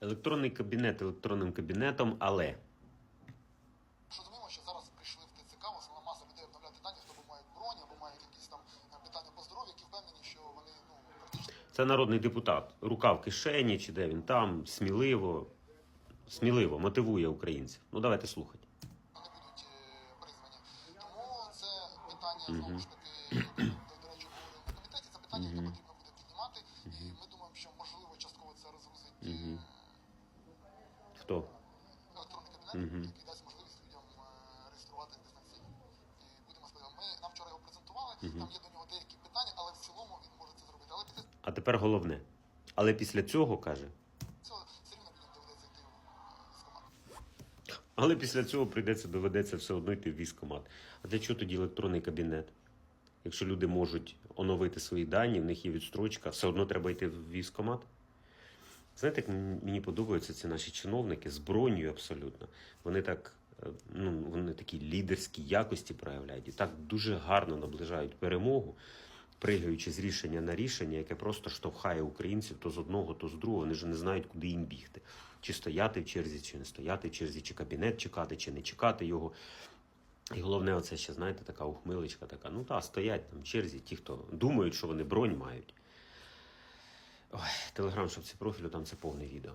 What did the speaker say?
Електронний кабінет електронним кабінетом, але Розуміємо, що зараз прийшли в ТЦК, основна маса людей обновляти дані, хто мають бронь, або мають якісь там е, питання по здоров'ю, які впевнені, що вони ну практично це народний депутат. Рука в кишені, чи де він там, сміливо, сміливо мотивує українців. Ну давайте слухати. не будуть е, призвані. Тому це питання знову ж таки, до речі, обговорили в комітеті. Це питання, яке потрібно буде піднімати, і ми думаємо, що можливо частково це е, Хто? електронний кабінет, який дасть можливість людям реєструвати дистанційно. І будемо сподіватися. Ми нам вчора його презентували. Там є до нього деякі питання, але в цілому він може це зробити. Але після А тепер головне. Але після цього каже. цього доведеться йти військкомат. Але після цього прийдеться доведеться все одно йти в військкомат. А для чого тоді електронний кабінет? Якщо люди можуть оновити свої дані, в них є відстрочка, все одно треба йти в військкомат. Знаєте, як мені подобаються ці наші чиновники з бронею абсолютно. Вони так, е, ну, вони такі лідерські якості проявляють і так дуже гарно наближають перемогу, пригаючи з рішення на рішення, яке просто штовхає українців то з одного, то з другого. Вони ж не знають, куди їм бігти. Чи стояти в черзі, чи не стояти в черзі, чи кабінет чекати, чи не чекати його. І головне, оце ще, знаєте, така ухмилочка така. Ну так, стоять там в черзі, ті, хто думають, що вони бронь мають. Телеграм, щоб ці профілю, там це повне відео.